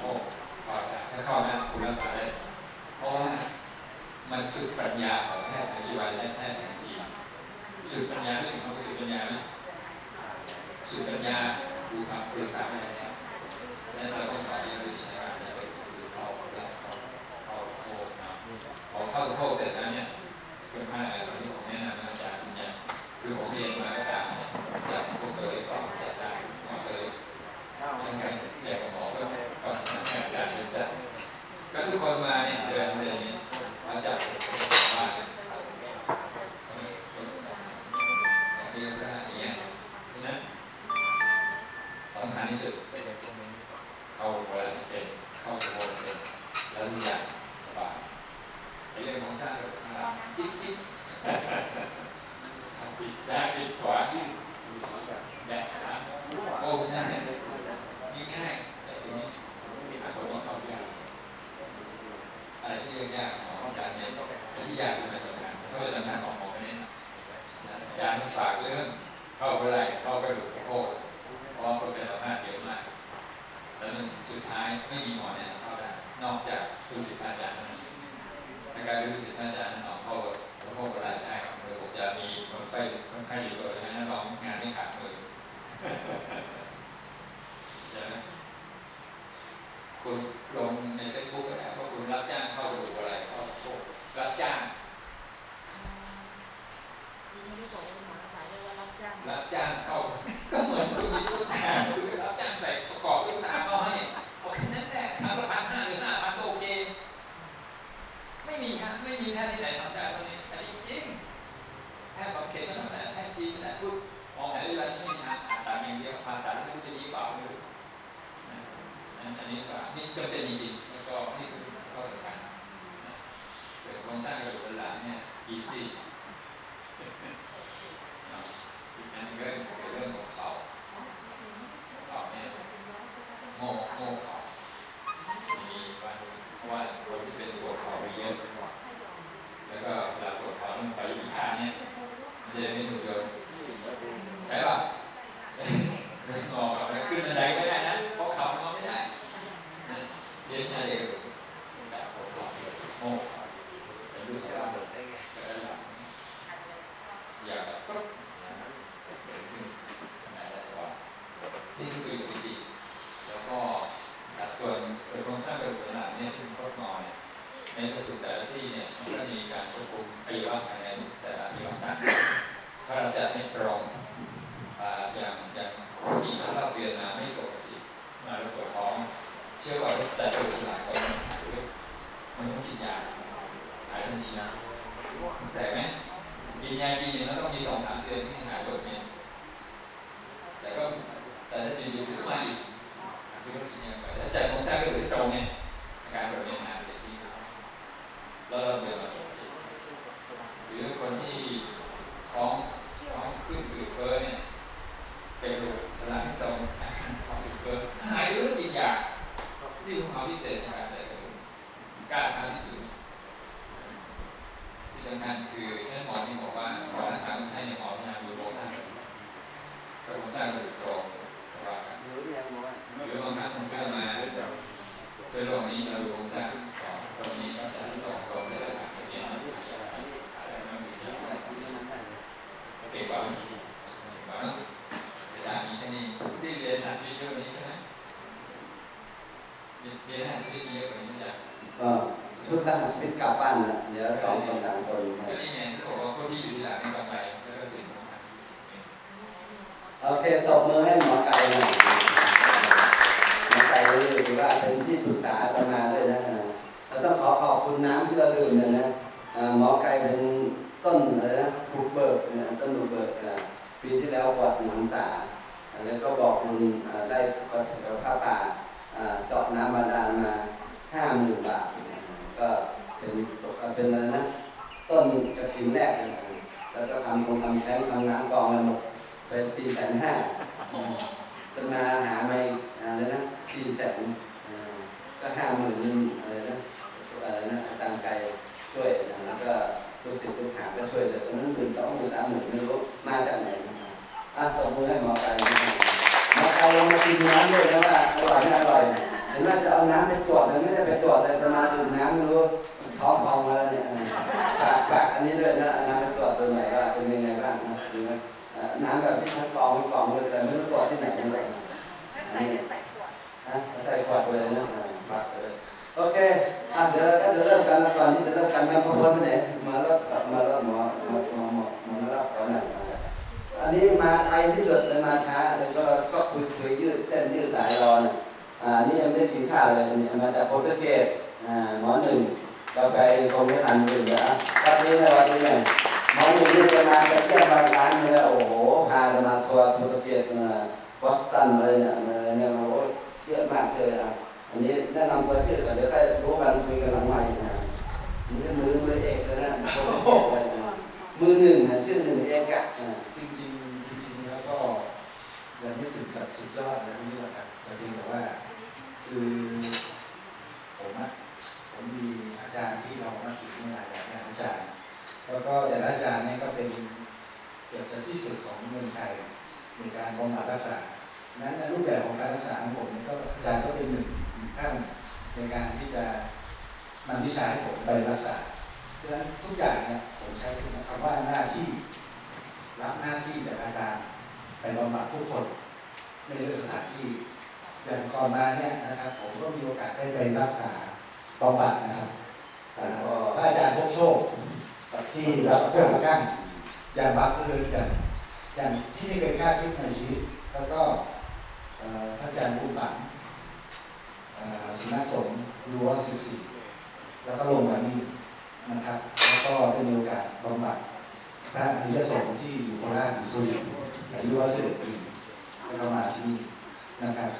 โอ้เขาถ้าเข้านะคุณรักษาได้เพราะว่ามันสุดปัญญาของแพทย์ปัจจุบันและแพทย์แผนจีนสุดปัญญาไม่ถึงคำว่าสุดปัญญาไหมสุดปัญญาดูคำรักษาไม่ได้แล้วฉะนั้นเราต้องต่อเรียนวิชาการจะไปดูเขาได้เขาเขาโพกนะพอเข้าสะโพกเสร็จแล้วเนี่ยเป็นผ้าอะไรที่ผมแนะนำอาจารย์สัญญาคือผมเรียนมาก็ตามเนี่ยจับพวกเธอได้ก่อนจับได้ว่าเธอ ยังไงใหญ่กว่าหมอก็ก็ให้อาจารย์เป็นจัด ก็ทุกคนมาเนี่ยเดินเดินเนี่ยมาจับ ในกระดูกแต่ละซี่เนี่ยมันก็มีการควบคุมอวัยวะภายในแต่ละอวัยวะต่างถ้าเราจัดให้ตรงอย่างอย่างคนที่เขาเล่าเรียนมาไม่ปกติมาแล้วปวดท้อง เชื่อว่าจัดกระดูกสลายก่อนมันหายด้วยมันต้องกินยาหายทันทีนะแต่ไหมกินยาจริงๆมันต้องมีสองสามเดือนที่หายหมดเนี่ยแต่ก็แต่ถ้าอยู่ๆขึ้นมาอีกคือต้องกินยาไปถ้าจัดโครงสร้างกระดูกให้ตรงเนี่ยอาการแบบนี้หายไปที่เขา แล้วเราเดินมาตรงนี้หรือคนที่ท้องท้องขึ้นอืดเฟ้อเนี่ยจะกระดูสลายตรงอาการท้องอืดเฟ้อหายด้วยกินยานี่คือความพิเศษของการจัดกระดูกกล้าทำที่สุดที่สำคัญคือเช่นหมอที่บอกว่าหมอรักษาคนไข้ในหมอพยายามดูโครงสร้างกระดูกโครงสร้างกระดูกว่ากันหรือบางครั้งคนไข้มาด้วยโรคนี้เราดูโครงสร้างของตรงนี้ก็จะตรงตรงเส้นเลือดขาวตรงนี้อะไรไม่มีเก่งกว่าไหมเก่งกว่าเนอะเสียดายมีแค่นี้ได้เรียนหาชีวิตเยอะกว่านี้ใช่ไหมเรียนเรียนหาชีวิตเยอะกว่านี้ไม่ใช่ ก็ชุดทหารชีวิตกลับบ้านนะเดี๋ยวสองคนสามคน ก็นี่ไงที่บอกว่าพวกที่อยู่ที่หลังนี่กำไรแล้วก็สิ่งสำคัญ โอเคตบมือให้หมอไก่หน่อยหมอไก่นี่ถือว่าเป็นที่ปรึกษาอาตมาด้วยนะเราต้องขอขอบคุณน้ำที่เราดื่มเนี่ยนะอ่าหมอไก่เป็นต้นอะไรนะบุกเบิกนะต้นบุกเบิกอ่าปีที่แล้วกวาดหนังสาแล้วก็บอกคุณอ่าได้กับผ้าป่าอ่าเจาะน้ำบาดาลมาห้าหมื่นบาทนะก็เป็นเป็นอะไรนะ ต้นกระถิ่นแรกนะแล้วก็ทำคงทำแท้งทำน้ำกรองอะไรหมดไปสี่แสน ห้าต้นมาหาไปอะไรนะสี่แสนก็ห้าหมื่นนึงอะไรนะอะไรนะตามไกลช่วยนะแล้วก็รู้สึกลูกหาก็ช่วยเลยตอนนั้นหมื่นสองหมื่นสามหมื่นไม่รู้มาจากไหนนะครับอะตบมือให้หมอไก่หมอไก่ลองมาชิมน้ำด้วยนะว่าอร่อยไม่อร่อยเห็นว่าจะเอาน้ำไปตรวจเลยไม่ได้ไปตรวจเลยจะมาดื่มน้ำไม่รู้ท้องพองอะไรเนี่ยฝากฝากอันนี้ด้วยนะน้ำไปตรวจดูหนว่าเป็นยังไงบ้างนะดูนะ น้ำแบบที่ทั้งกรองทั้งกรองเลยแต่ไม่รู้ตรวจที่ไหนกันเลยอันนี้ใส่ขวดฮะใส่ขวดเลยนะอ่าฝากเลยโอเคอะเดี๋ยวเราก็จะเริ่มกันแล้วก่อนที่จะเริ่มกันแม่พ่อพ่อไปไหนมารับมารับหมอมาหมอหมอหมอมารับสอนหน่อยอันนี้มาไกลที่สุดเลยมาช้าเลยก็ก็คุยคุยยืดเส้นยืดสายรอนะอ่านี่ยังไม่ได้กินข้าวเลยเนี่ยมาจากโปรตุเกสอ่าหมอหนึ่งกาแฟชงไม่ทันเลยนะวันนี้นะวันนี้เนี่ยห มอหนึ่งนี่จะมาไปเยี่ยมร้านเนี่ยโอ้โหพากันมาทัวร์โปรตุเกสมาบอสตันอะไรเนี่ยอะไรเนี่ยมาโอ้เยอะมากเลยอะอันนี้แนะนำตัวชื่อก่เดี๋ยวค่อยรู้กันคุยกันหลังใหม่นะมือมือมือเอกเลยนะเกสเลยมือหนึ่งนะชื่อหนึ่งเอกอะอ่าจริงจริงแล้วก็ยังไม่ถึงกับสุดยอดอะนี้หรอกครับแต่เพียงแต่ว่า คือผมอะผมมีอาจารย์ที่เรานับถือมาหลายแบบอาจารย์ แล้วก็แต่ละอาจารย์เนี่ยก็เป็นเกือบจะที่สุดของเมืองไทยในการบำบัดรักษา นั้นรูปแบบของการรักษาของผมเนี่ยก็อาจารย์ก็เป็นหนึ่งท่านในการที่จะนำวิชาให้ผมไปรักษาเพราะฉะนั้นทุกอย่างเนี่ยผมใช้คำว่าหน้าที่ รับหน้าที่จากอาจารย์ไปบำบัดผู้คนไม่เลือกสถานที่อย่างก่อนมาเนี่ยนะครับ ผมก็มีโอกาสได้ไปรักษาบำบัดนะครับอาพระอาจารย์พบโชค ที่รับเครื่องกั้นอย่างบังเอิญกัน อย่างที่ไม่เคยคาดคิดในชีวิต แล้วก็พระอาจารย์บุญบังสุนัขสงฆ์รั้วสิบสี่แล้วก็ลงมานี่นะครับ แล้วก็ได้มีโอกาสบำบัดพระอริยสงฆ์ที่อยู่โคราชอยู่สุรินทร์อายุร้อยสิบปีแล้วก็มาที่นี่นะครับ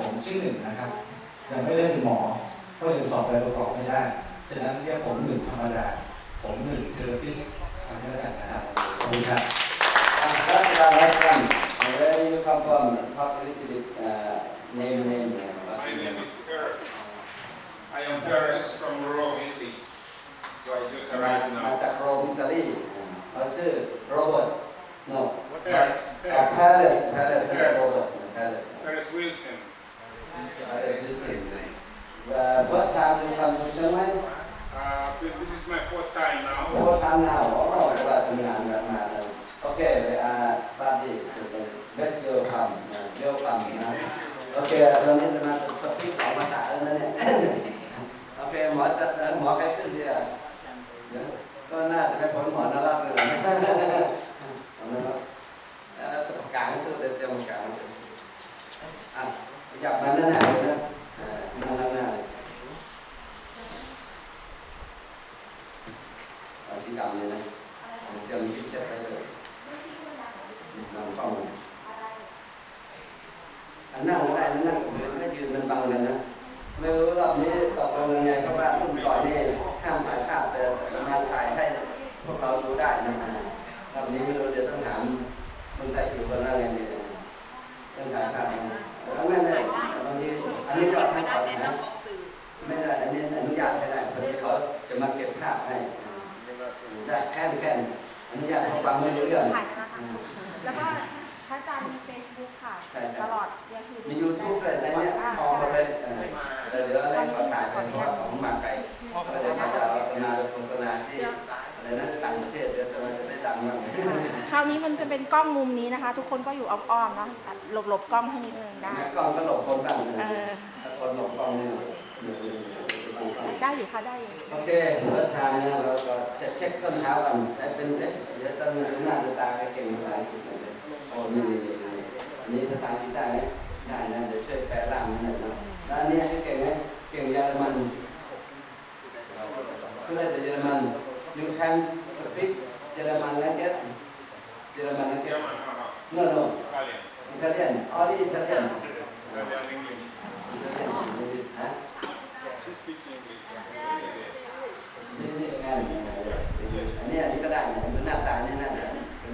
ผมชื่อหนึ่งนะครับยังไม่ได้เป็นหมอเพราะยังสอบใบประกอบไม่ได้ ฉะนั้นเรียกผมหนึ่งธรรมดา ผมหนึ่งเทอร์พิสทำให้แล้วกันนะครับ you come from? My name is Paris. I am Paris from Rome, Italy. So I just arrived มา now. จากโรมอิตาลีเขาชื่อโรเบิร์ต no Paris, Paris. Paris Wilson. Time now องมุมนี้นะคะ ทุกคนก็อยู่อ้อมๆเนาะหลบหลบๆกล้องให้นิดนึงได้แม่กล้องก็หลบคนบ้างเอนะอถ้าคนหลบกล้องนี่เหนื่อยเลยได้อยู่ค่ะได้อยู่โอเคเริ่มทางเนี่ยเราก็จะเช็คส้นเท้ากันให้เป็นเอ๊ะเดี๋ยวต้องดูหน้าดูตาให้เก่งภาษาอังกฤษหน่อยเลยโอ้นี่นี่นี่อันนี้ภาษาอังกฤษได้ไหมได้นะเดี๋ยวช่วยแปลร่างให้หน่อยนะแล้วอันนี้ให้เก่งไหมเก่งเยอรมันพูดได้แต่เยอรมัน you can speak เยอรมันนะเก็ ตเยอรมันนะเก็ต German, uh-huh. no no Italian. Italian only Italian Italian English. Italian maybe ฮะ She speaks English. English งานอันนี้อันนี้ก็ได้นะดูหน้าตาเนี่ยน่าจะเป็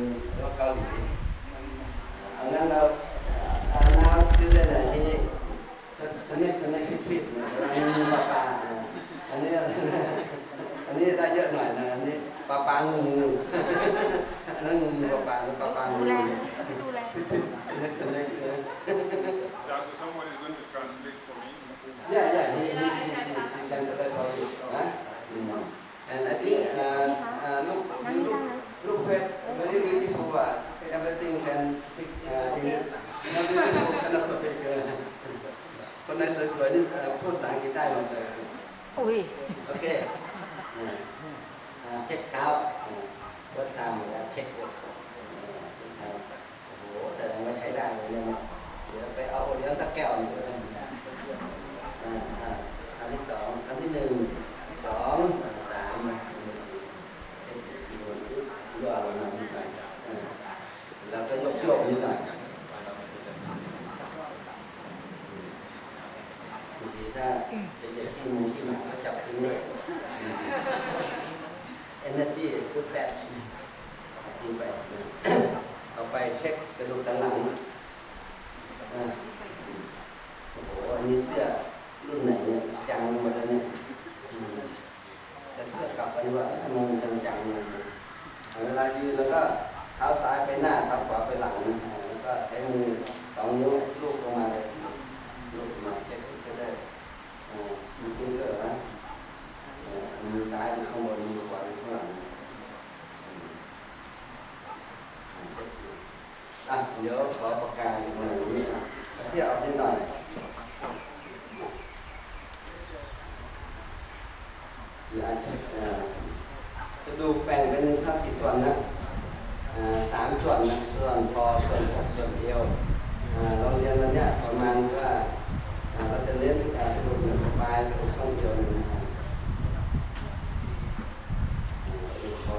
นรถเกาหลีเอางั้นเราเอาหน้าสกิลเลยนะที่สนิทสนิทฟิตฟิตนะอันนี้ปลาปลาอันนี้อะไรนะอันนี้ได้เยอะหน่อยนะอันนี้ปลาปลางูงูอันนั้นงูปลาปลาปลาปลางูดูแลดูแลสนิทสนิท So, so someone is going to translate for me. Yeah, yeah, he, he, he, he, he can select for you. Huh? Mm. And I think, uh, uh, look, นั่ง you นี่ look, ได้นะ look very, very beautiful. Uh, everything can pick, uh, in it. Not beautiful, cannot speak. Uh, คนไหนสวยๆนี่เอ่อพูดภาษาอังกฤษได้หมดเลยอุ้ย โอเคอ่าอ่าเช็คเท้าอ่าวัดตามแล้ว เช็ควัดอ่าเช็คเท้าโอ้โหแสดงว่าใช้ได้เลยเนี่ยนะเดี๋ยวไปเอาเลี้ยงสักแก้วหนึ่งก็ได้อ่าอ่าอันที่สองอันที่หนึ่งสองสามเช็คดูย่อลงมานิดหน่อยอ่าแล้วก็ยกโยกนิดหน่อยบางทีถ้าเป็นเด็กที่มูที่หมาก็จับทิ้งเลย energy พูดแบบทิ้งไปนะเอาไปเช็คกระดูกสันหลังอ่าโอ้โห อันนี้เสื้อรุ่นไหนเนี่ยจังหมดแล้วเนี่ยอืมแต่เพื่อกลับไปว่าทำไมมันจังจังๆเลยเอาเวลายืนแล้วก็เท้าซ้ายไปหน้าเท้าขวาไปหลังนะอ่าแล้วก็ใช้มือสองนิ้วลูบลงมาเลยลูบลงมาเช็คก็ได้อ่ามีฟิงเกอร์นะ เอ่อ มือซ้ายอยู่ข้างบนมือขวาอยู่ข้างหลังอืมอ่าเช็คดูอะเดี๋ยวขอปากกาอีกหน่อยนี้อะเอาเสี้ยออกนิดหน่อยเดี๋ยวอะเช็คเอ่อกระดูกแบ่งเป็นสักกี่ส่วนนะอ่าสามส่วนนะส่วนคอส่วนอกส่วนเอวอ่าเราเรียนวันเนี้ยประมาณว่าอ่าเราจะเน้นอ่ากระดูกในสปายกระดูกช่องเอวนะฮะ คอ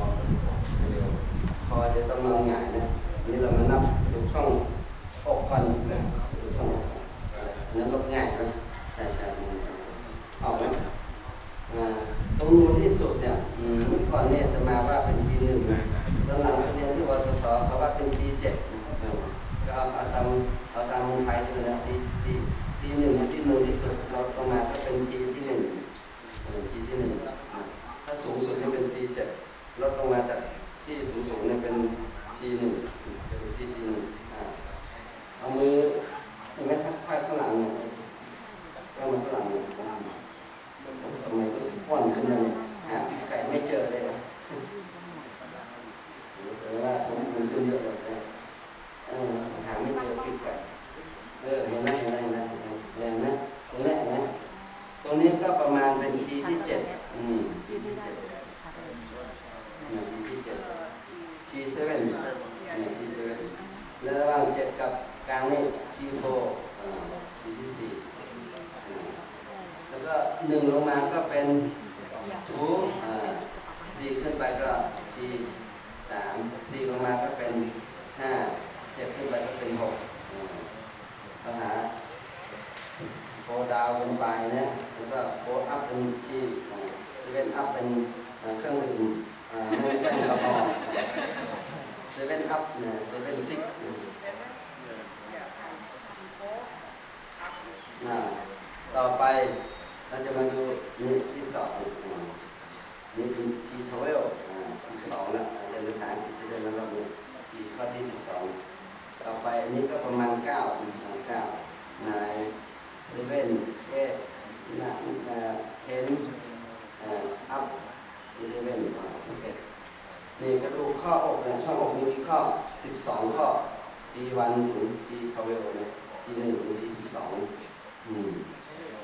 เร็วคอจะต้องนอนหงายนะ นี่เรามานับดูช่องอกก่อนนะดูช่องอกก่อนอันนั้นลดง่ายนะใช่ใช่ออกไหมอ่าตรงนู้นที่สุดเนี่ยอืมเมื่อก่อนเนี่ยจะมาว่าเป็นทีหนึ่งนะแล้วหลังไปเรียนที่วสสเขาว่าเป็น C7 นะก็เอา เอาตามเอาตามเมืองไทยดูนะ C C C หนึ่งที่นูนที่สุดลดลงมาก็เป็นทีที่หนึ่งเออทีที่หนึ่งถ้าสูงสุดเนี่ยเป็น C7 ลดลงมาจากที่สูงสูงเนี่ยเป็น T1 เป็นที่ T1 อ่าเอามือเห็นไหมทักทายข้างหลังเนี่ยก็มาข้างหลังเนี่ยผมสมัยรู้สึกอ่อนขึ้นเลยหาไก่ไม่เจอเลยรู้สึกว่าสมบูรณ์ขึ้นเยอะเลย G7 เนี่ย G7 แล้วระหว่างเจ็ดกับกลางนี่ G4 อยู่ที่ 4 แล้วก็หนึ่งลงมาก็เป็นทูสี่ขึ้นไปก็ G 3 4 ลงมาก็เป็นห้าเจ็ดขึ้นไปก็เป็นหกปัญหาโฟดาวเป็นไฟนะแล้วก็โฟอัพเป็นชีเซเว่นอัพเป็นเครื่องดื่มเครื่องแอลกอฮอ เซเว่นอัพเนี่ยเซเว่นซิกนะต่อไปเราจะมาดูนี่ที่สองนี่เป็นทีทเวลสิบสองละเรียนภาษาอังกฤษเรียนแล้วเราเนี่ยทีข้อที่สิบสองต่อไปอันนี้ก็ประมาณเก้าอ่าเก้านายเซเว่นเอนะอ่าเทนอ่าอัพอีเลเว่นสิบเอ็ด นี่กระดูกข้ออกเนี่ยช่องอกมีกี่ข้อสิบสองข้อ T1 ถึง T ทเวลเนี่ย T1 ถึง T สิบสองอืม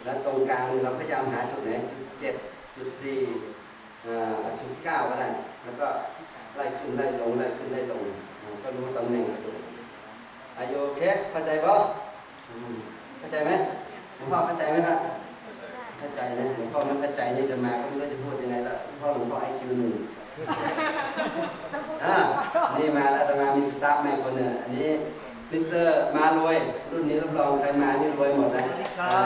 แล้วตรงกลางนี่เราพยายามหาจุดไหนจุดเจ็ดจุดสี่อ่าจุดเก้าก็ได้ แล้วก็ไล่ขึ้นไล่ลงไล่ขึ้นไล่ลง ก็รู้ตำแหน่งกระดูกอายุโอเคเข้าใจป่ะอืมเข้าใจไหมหลวงพ่อเข้าใจไหมครับเข้าใจนะหลวงพ่อไม่เข้าใจนี่จะมาก็ไม่รู้จะพูดยังไงละหลวงพ่อหลวงพ่อไอคิวหนึ่ง อ่านี่มาแล้วจะมามีสตาฟใหม่คนหนึ่งอันนี้มิสเตอร์มารวย รุ่นนี้รับรองใครมานี่รวยหมดนะอ่า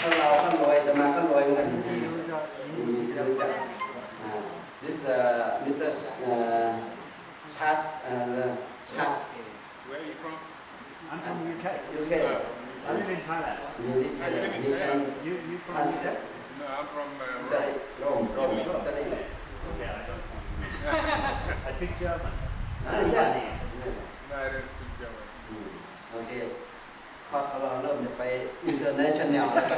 ถ้าเราก็รวยจะมาก็รวยเหมือนกันอืมรู้จักอ่า this uh, Mr. Uh, Chat uh, Chat Where are you from? I'm from the UK. UK I live in Thailand. มีนิดเดียวมีการ You, you from the UK? translate No, I'm from อิตา uh, ลีโรม I speak German. Ah, yeah, yes. No, I don't speak German. Mm. Okay. พอเราเริ่มจะไป international แล้ว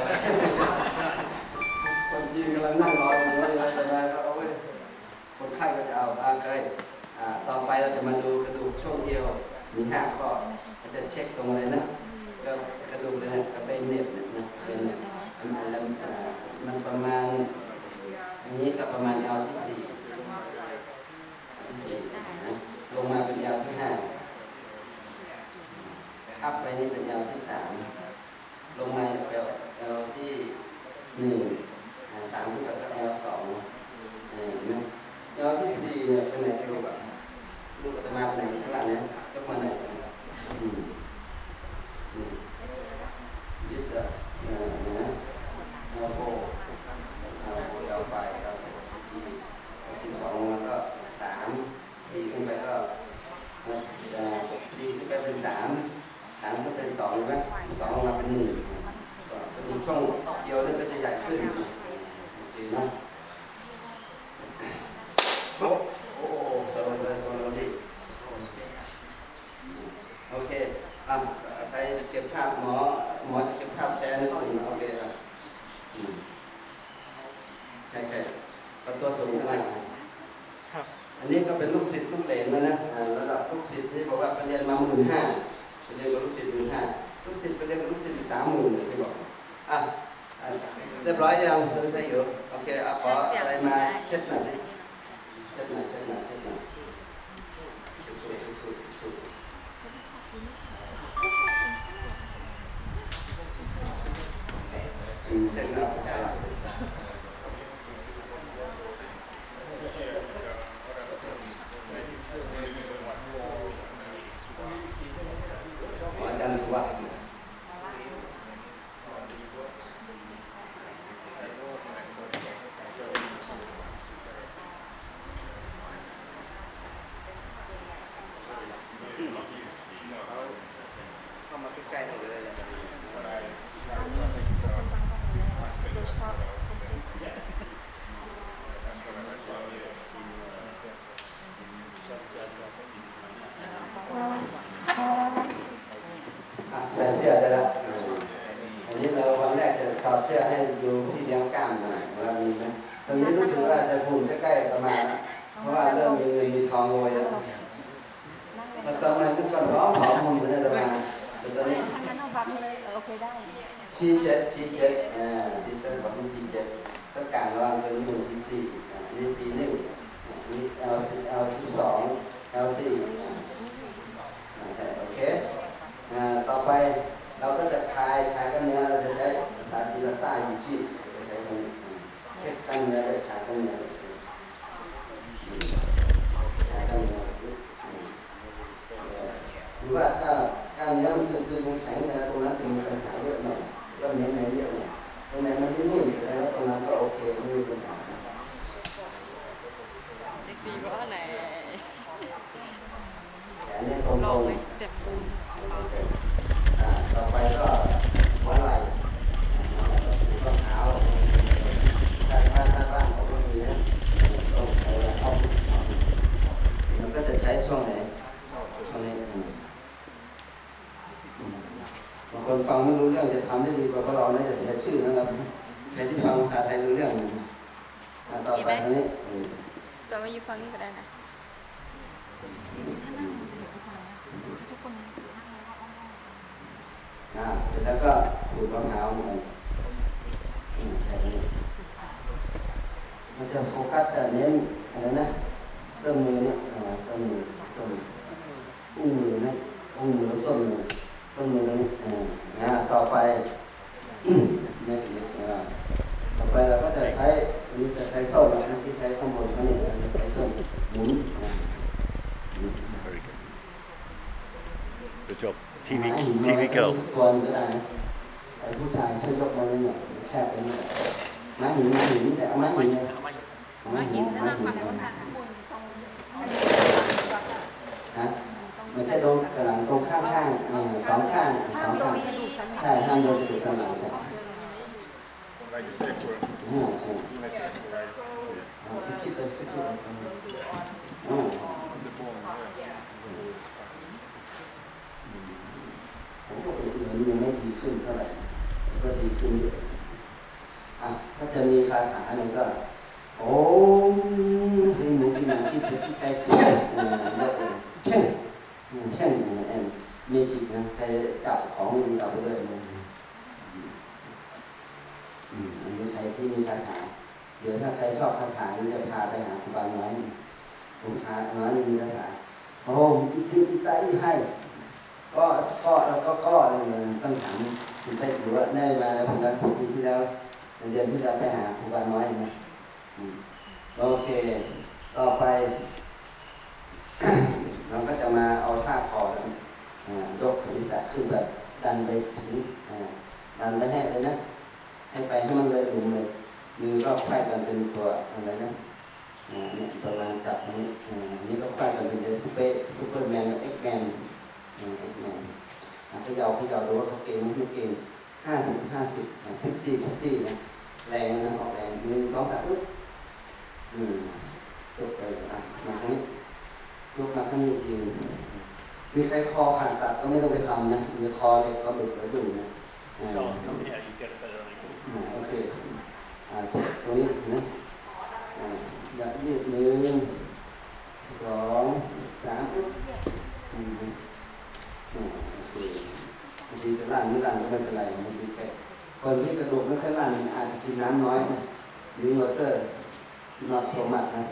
องนะสองลงมาเป็นหนึ่งก็ดูช่องเดียวเนี่ก็จะใหญ่ขึ้นโอเคนะ แต่ที่ฟังภาษาไทยรู้เรื่องนะต่อไปนี้ต่ว่าอยู่ฟังนี่ก็ได้นะ อ่าเสร็จแล้วก็ขูดมะพร้าวมันมันจะโฟกัสแต่เน้นอะไรนะเส้นมือเนี่ยอ่าเส้นมือส้นมืออุ้งมือนะอุ้งมือแส้นมือส้นมือตรงนี้อ่าต่อไป เนี่เนี่ยอ่า ต่อไปเราก็จะใช้นี้จะใช้ส้มนะที่ใช้ข้อมูลเขาเนี่ยจะใช้ส้มหมุน Very good. Good job. TV, TV girl. ตัวนึงก็ได้นะผู้ชายช่วยยกมาหน่อยแคบไปหน่อยไม้าหินไม้าหินแต่เอาไม้หินเลยไม้าหินไม้าหินฮะมันจะโดนกระหลังตรงข้างข้างสองข้างสองข้างใช่ห้ามโดนกระดูกสันหลังใช่ like a circle. Mm ผมก็เองเองยังไม่ดีขึ้นเท่าไหร่ก็ดีขึ้นเยอะอะถ้าจะมีคาถาหนึ่งก็โอ้ยให้หนูกินหนูที่ผิดที่ใกล้เคียงอืมแล้วเองเช่นเช่นแอนมีจิตนะใครจับของไม่ดีเอาไปเลยน ที่มีคาถาเดี๋ยวถ้าใครชอบคาถานี่จะพาไปหาครูบาน้อยผมพาน้อยนี่มีคาถาโอ้อิติอิตาอิให้ก็ก็แล้วก็ก็อะไรเงยต้องถามคุณไส้ถือว่าได้มาแล้วผมก็ปีที่แล้วเดือนที่แล้วไปหาครูบาน้อยนะโอเค ต่อไป เราก็จะมาเอาท่าคอแล้วยกศีรษะขึ้นแบบดันไปถึงดันไปให้เลยนะ ให้ไปให้มันเลยหลุมเลยมือก็ไขว้กันเป็นตัวอะไรนะเนี่ยประมาณจับตรงนี้อันนี้ก็ไขว้กันเป็นซูเปอร์ซูเปอร์แมนกับเอ็กแมนเอ่อเขย่าเขย่าดูว่าเขาเก่งไม่เก่งห้าสิบห้าสิบฟิฟตี้ฟิฟตี้นะแรงนะออกแรงหนึ่งสองสามปุ๊บอืมยกไปอะมาข้างนี้ยกมาข้างนี้จริงมีใครคอผ่าตัดก็ไม่ต้องไปทำนะมีคอเด็กก็หลุดแล้วอยู่นะ โอเคอ่าเช็คตรงนี้นะอ่าอยากยืดหนึ่งสองสามปุ๊บอืมอืมโอเคบางทีจะลั่นไม่ลั่นก็ไม่เป็นไรบางทีแค่คนที่กระดูกไม่ค่อยลั่นอาจจะกินน้ำน้อยนะหรือวอเตอร์นอตโซมัดนะ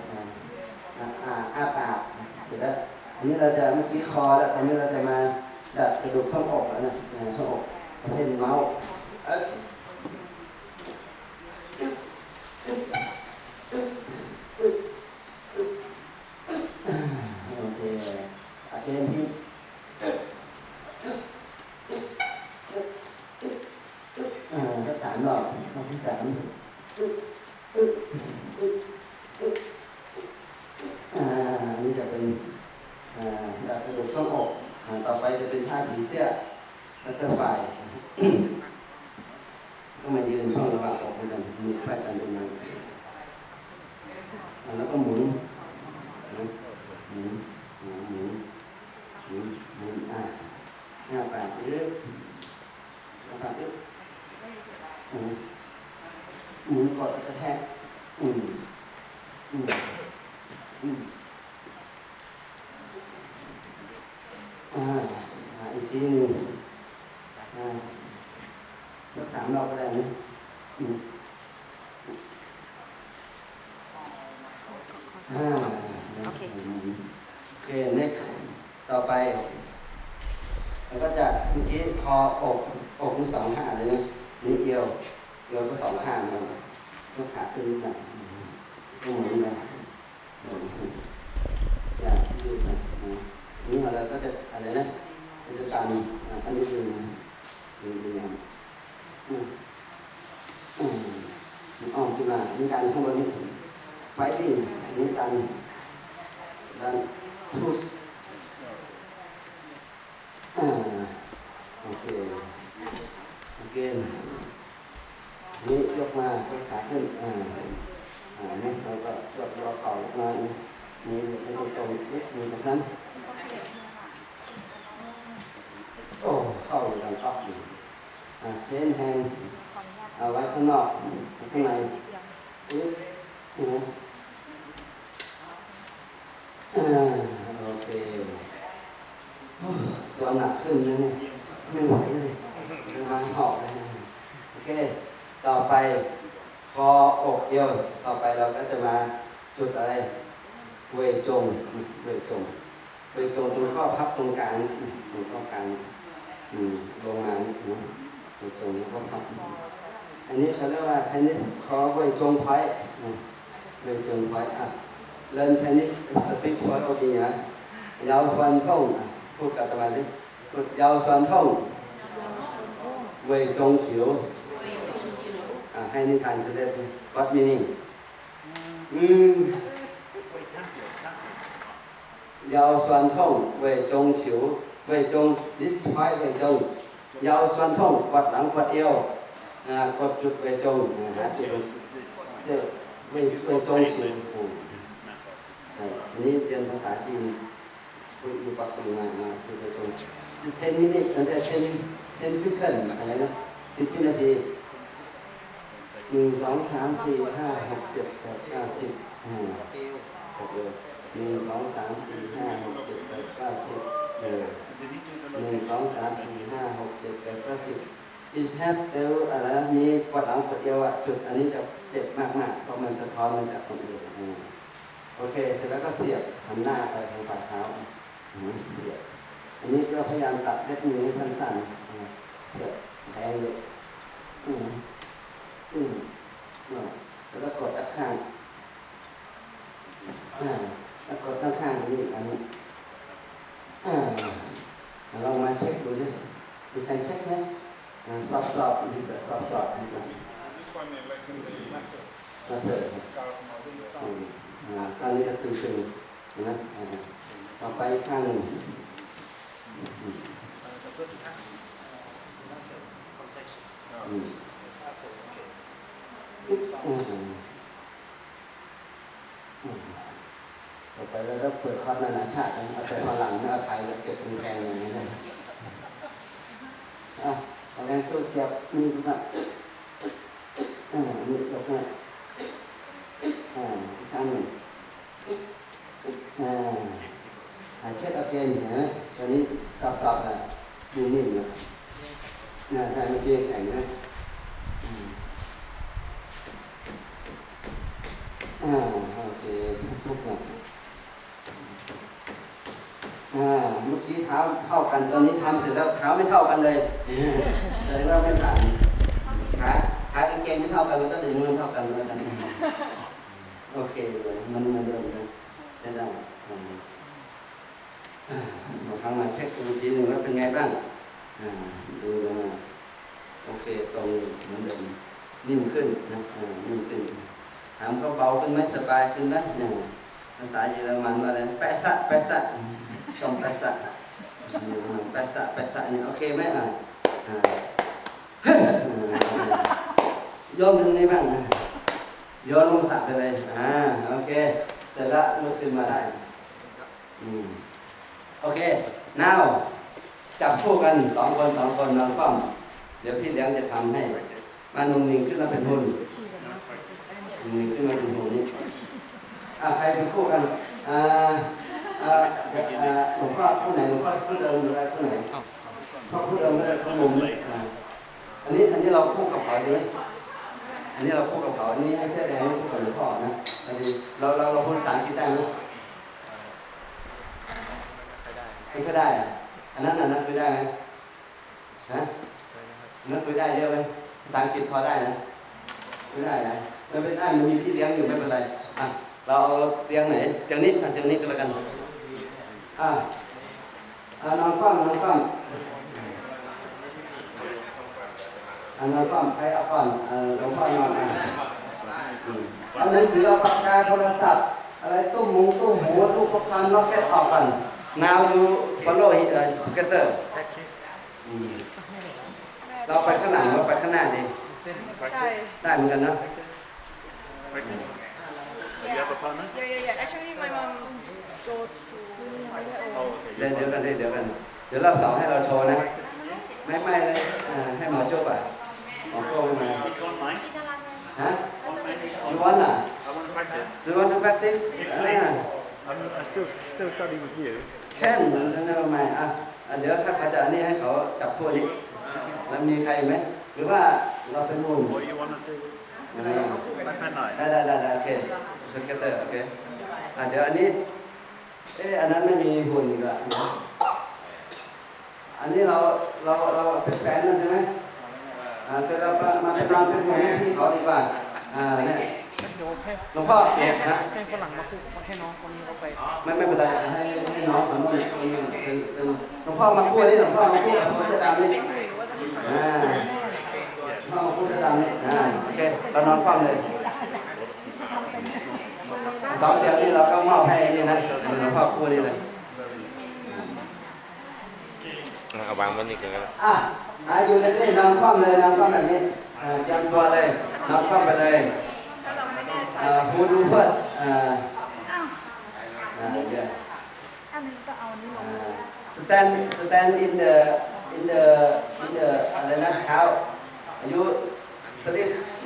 อ่าอ่าอ้าปากเสร็จแล้วอันนี้เราจะเมื่อกี้คอแล้วตอนนี้เราจะมาดัดกระดูกช่องอกแล้วนะอ่าช่องอกประเภทเมาส์เอ้ยโอเคอาเคนพีส อ่าถ้าสามรอบรอบที่สามอ่าอันนี้จะเป็นอ่าดัดกระดูกช่องอกอ่าต่อไปจะเป็นท่าผีเสื้อบัตเตอร์ไฟก็มายืนช่องระหว่างอกเหมือนกันมือแฝงกันตรงนั้นอ่าแล้วก็หมุนนะหมุนหมุนหมุนหมุนหมุนอ่าหน้าปากเยอะหน้าปากเยอะ อืม มือกดกระแทกอืมอืมอืมอ่าอ่าอีกทีหนึ่งอ่าสักสามรอบก็ได้นะอืมอ่า โอเค โอเค next ต่อไปแล้วก็จะเมื่อกี้คออกอกมีสองข้างเลยนะนี่เอวเอวก็สองข้างเลยยกขาขึ้นนิดหน่อยก็เหมือนกันอย่ายืดนะนี่เราก็จะอะไรนะก็จะดันอ่าอันนี้ดึงนะดึงดึงนะอืมอืมมันอ้อมขึ้นมานี่ดันข้างบนนี้ไฟดิ้งอันนี้ดันดันพุชอ่าโอ เคโอเคนี่ยกมายกขาขึ้น อ่าอ่านี่เราก็ยกรอเข่าเล็กน้อยนะนี่ให้ตรงตรงนิดมือสำคัญโอ้เข้าอยู่ดังชอบอยู่อ่าเชนแฮนเอาไว้ข้างนอกข้างในปึ๊บนะอ่าโอเคโอ้ตัวหนักขึ้นนะเนี่ย ไม่ไหวเลยม่ไหวหอบเลยโอเค ต่อไปคออกเอวต่อไปเราก็จะมาจุดอะไรเวจงเวจงเวจงตรงข้อพับตรงกลางตรงข้อกลางอืมลงมานี่นะเวจงแล้วก็พับอันนี้เขาเรียกว่า Chinese ขอเวจงไฟเวจงไฟอะเรียน Chinese speak for โอเคนะยาวฟันท่องพูดกับตะวันดิพูดยาวฟัน ท่องเวทจงเฉียวอะให้นิทานเสด็จ what meaning อืม Wait, cancel it, cancel it. ยาวส่วนท่องเวจงฉิวเวจง this five เวจงยาวส่วนท่องกดหลังกดเอวอ่ากดจุดเวจงอ่าหาจุดเอเวเวจงฉิวอืม Massage. ใช่นี้เรียนภาษาจีนคุยอยู่ปักกิ่งมามาคุยเวจง 10 minutes เอ่อ10 10 second อะไรนะ10วินาทีหนึ่งสองสามสี่ห้าหกเจ็ดแปดเก้าสิบอ่าโอเคหนึ่งสองสามสี่ห้าหกเจ็ดแปดเก้าสิบเออหนึ่งสองสามสี่ห้าหกเจ็ดแปดเก้าสิบอิสแฮปเอวอะไรนะมีปวดหลังปวดเอวอะจุดอันนี้จะเจ็บมากๆเพราะมันสะท้อนมาจากคนอื่นโอเค เสร็จแล้วก็เสียบหันหน้าไปทางฝ่าเท้าเสียบ อันนี้ก็พยายามตัดเล็บมือให้สั้นๆเสียบแทงเลยอืมอืมแล้วก็กดด้านข้างอ่าแล้วกดด้านข้างนี้อันนี้อ่าลองมาเช็คดูดิดูการเช็คไหม Uh, soft soft this is soft soft this one This one is less than the muscle. มาเสร์ฟ Calf muscle. อืมอ่าข้างนี้ก็ตึงๆนะต่อไปข้างหนึ่ง ต่อไปเราต้องเปิดคอร์สนานาชาติเอาแต่ฝรั่งไม่เอาไทยแล้วเก็บเป็นแพงอย่างนี้นะอะเอาแรงสู้เสียบนี่ทุกท่านอ่านี่ยกให้อ่าอีกครั้งหนึ่งอ่าอ่าเช็ดโอเคนะตอนนี้ ซับๆแล้วดูนิ่มนะใช่เมื่อกี้แข็งนะอืมอ่าโอเคทุกๆนะอ่าเมื่อกี้เท้าเท่ากันตอนนี้ทำเสร็จแล้วเท้าไม่เท่ากันเลยแสดงว่าไม่ต่างขาขากางเกงไม่เท่ากันแล้วก็ดึงมือเท่ากันแล้วกัน โอเคเลยมันมันเริ่มนะใช่ได้อืมอ่าบางครั้งมาเช็คดูทีหนึ่งว่าเป็นไงบ้างอ่าดูนะโอเคตรงเหมือนเดิมนิ่มขึ้นนะอ่านิ่มขึ้นถามเขาเบาขึ้นไหมสบายขึ้นไหมเนี่ยภาษาเยอรมันว่าอะไรแปะสะแปะสะต้องแปะสะอืมแปะสะแปะสะนี่โอเคไหมอะอ่า โยมตรงนี้บ้างนะโยนลงสระไปเลย อ่า โอเค เสร็จแล้วลุกขึ้นมาได้อืมโอเค now จับคู่กันสองคนสองคนนอนคว่ำเดี๋ยวพี่เลี้ยงจะทำให้ มานุ่มนิ่งขึ้นมาเป็นหุ่นนุ่มนิ่งขึ้นมาเป็นหุ่นนี่อ่าใครเป็นคู่กัน อ่าอ่าเดี๋ยวอ่าหลวงพ่อคู่ไหนหลวงพ่อคู่เดิมหรืออะไรคู่ ไหนพ่อคู่เดิมไม่ได้คู่มุมนี่อ่าอันนี้อันนี้เราคู่กับเขาดีไหมอันนี้เราพูดกับเขาอันนี้ให้เสื้อแดงให้พูดกับหลวงพ่อนะพอดีเราเราเราพูดภาษาอังกฤษได้ไหมไม่ค่อยได้อันนั้นอันนั้นคุยได้ไหมฮะนั้นคุยได้เยอะไหมภาษาอังกฤษพอได้นะคุยได้นะไม่เป็นได้มันมีพี่เลี้ยงอยู่ไม่เป็นไรอะเราเอาเตียงไหนเตียงนี้อะเตียงนี้ก็แล้วกันอะอะนอนคว่ำนอนคว่ำ อันนั้นก็ไปเอาก่อนเอ่อหลวงพ่อนอนอะอืมเอาหนังสือเอาปากกาโทรศัพท์ อะไรตุ้มหมูตุ้มหูลูกประคำล็อกแก้ออกก่อน now you follow his uh, together อืมเราไปข้างหลังเราไปข้างหน้าดิใช่ได้เหมือนกันนะ You have a partner? yeah yeah yeah actually my mom go to Oh, okay. เดี๋ยวเดี๋ยวกันดิเดี๋ยวกันเดี๋ยวรอบสองให้เราโชว์นะ ไม่ไม่เลยอ่าให้หมอโจ้ป่ะหมอโจ้ไม่มา You don't mind? ฮะ Want mind? ดูวันอะ I want to practice. ดูวันทุกแป๊บติอ่า I'm, I still still studying with you. แค่นนั่นนั่นไม่อะอะเดี๋ยวถ้าเขาจะอันนี้ให้เขาจับพวกนี้แล้วมีใครไหม หรือว่าเราเป็นมุม What you want to do? อ่า My pen night. ได้ได้ได้ได้โอเคสเก็ตเตอร์โอเคอะเดี๋ยวอันนี้ เอ๊ะอันนั้นไม่มีหุ่นอีกละอันนี้เราเราเราเป็นแฟนนั่นใช่ไหมอ่า แต่เรามามาเป็นนอนเป็นคนให้พี่เขาดีกว่าอ่าเนี่ยหลวงพ่อเอกนะให้ฝรั่งมาคู่ให้น้องคนนี้เขาไปไม่ไม่เป็นไรให้ให้น้องสามคนเป็นเป็นเป็นหลวงพ่อมาคู่นี่หลวงพ่อมาคู่กับโซเสื้อดำนี่อ่าหลวงพ่อมาคู่เสื้อดำนี่อ่าโอเคเรานอนคว่ำเลยสองเตียงนี่เราก็มอบให้นี่นะหลวงพ่อคู่นี่เลย เอาวางบนนี้กันก็ได้อะอะอยู่ในนี่นอนคว่ำเลยนอนคว่ำแบบนี้อ่าเตรียมตัวเลยนอนคว่ำไปเลยอ่าฮูดูเฟิร์สอ่าอ่าเดี๋ยวอันนี้ก็เอาอันนี้ลงอ่าส stand stand in the in the in the อะไรนะ how you sleep